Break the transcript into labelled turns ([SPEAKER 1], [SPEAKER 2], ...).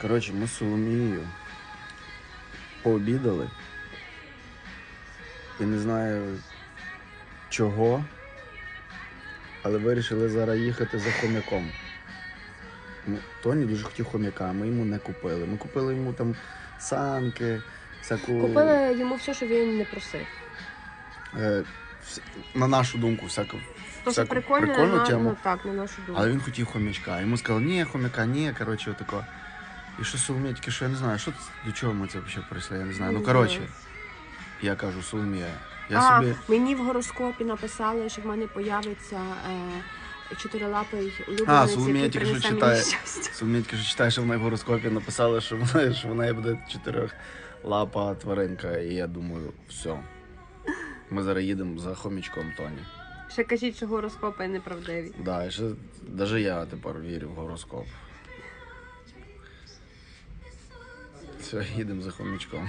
[SPEAKER 1] Коротше, ми з Соломією пообідали. І не знаю чого, але вирішили зараз їхати за хомяком. Ну, Тоні дуже хотів хомяка, ми йому не купили. Ми купили йому там санки, всяку.
[SPEAKER 2] Купили йому все, що він не просив.
[SPEAKER 1] Е, на нашу думку, всяку. Всяку
[SPEAKER 2] прикольно,
[SPEAKER 1] прикольну
[SPEAKER 2] на,
[SPEAKER 1] тему.
[SPEAKER 2] ну, так, на нашу думку.
[SPEAKER 1] Але він хотів хомячка. Йому сказали, ні, хомяка, ні, коротше, отако. І що Соломія, тільки що я не знаю, що це- до чого ми це взагалі прийшли, я не знаю. Ну, коротше, я кажу, Соломія, я
[SPEAKER 2] а,
[SPEAKER 1] собі.
[SPEAKER 2] мені в гороскопі написали, що в мене появиться е, чотирилапий
[SPEAKER 1] А,
[SPEAKER 2] улюбленець,
[SPEAKER 1] Соломія
[SPEAKER 2] який
[SPEAKER 1] тільки що
[SPEAKER 2] принесе
[SPEAKER 1] читає.
[SPEAKER 2] щастя.
[SPEAKER 1] Соломія тільки що читає, що вона в гороскопі написала, що вона, що вона буде чотирьохлапа тваринка. І я думаю, все. Ми зараз їдемо за хомячком Тоні.
[SPEAKER 2] Ще кажіть, що гороскопи неправдиві.
[SPEAKER 1] Да, і ще навіть я тепер вірю в гороскоп. Все, їдемо за хомячком.